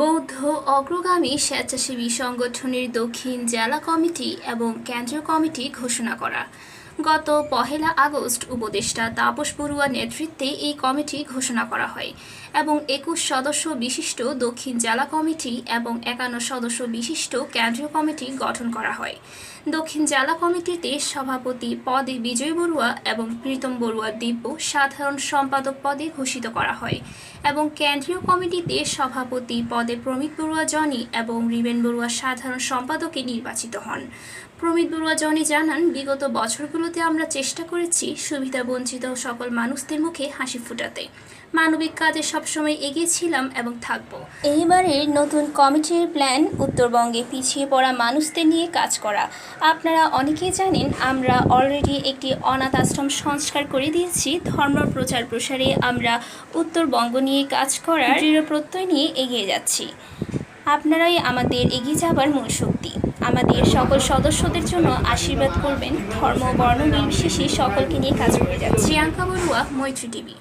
বৌদ্ধ অগ্রগামী স্বেচ্ছাসেবী সংগঠনের দক্ষিণ জেলা কমিটি এবং কেন্দ্রীয় কমিটি ঘোষণা করা। গত পহেলা আগস্ট উপদেষ্টা তাপস বড়ুয়া নেতৃত্বে এই কমিটি ঘোষণা করা হয় এবং একুশ সদস্য বিশিষ্ট দক্ষিণ জেলা কমিটি এবং একান্ন সদস্য বিশিষ্ট কেন্দ্রীয় কমিটি গঠন করা হয়। দক্ষিণ জেলা কমিটিতে সভাপতি পদে বিজয় বড়ুয়া এবং প্রীতম বড়ুয়া দিব্য সাধারণ সম্পাদক পদে ঘোষিত করা হয় এবং কেন্দ্রীয় কমিটিতে সভাপতি পদে প্রমিত বড়ুয়া জনি এবং রিবেন বড়ুয়া সাধারণ সম্পাদকে নির্বাচিত হন। প্রমিত বড়ুয়া জনি জানান, বিগত বছরগুলোতে আমরা চেষ্টা করেছি সুবিধা বঞ্চিত সকল মানুষদের মুখে হাসি ফুটাতে। মানবিক কাজে সবসময় এগিয়ে ছিলাম এবং থাকব। এইবারের নতুন কমিটির প্ল্যান উত্তরবঙ্গে পিছিয়ে পড়া মানুষদের নিয়ে কাজ করা। আপনারা অনেকেই জানেন, আমরা অলরেডি একটি অনাথ আশ্রম সংস্কার করে দিয়েছি। ধর্ম প্রচার প্রসারে আমরা উত্তরবঙ্গ নিয়ে কাজ করার দৃঢ় প্রত্যয় নিয়ে এগিয়ে যাচ্ছি। আপনারাই আমাদের এগিয়ে যাবার মূল শক্তি। আমাদের সকল সদস্যদের জন্য আশীর্বাদ করবেন ধর্ম বর্ণ নির্বিশেষে সকলকে নিয়ে কাজ করে যাচ্ছে। প্রিয়াঙ্কা বড়ুয়া, মৈত্রী টিভি।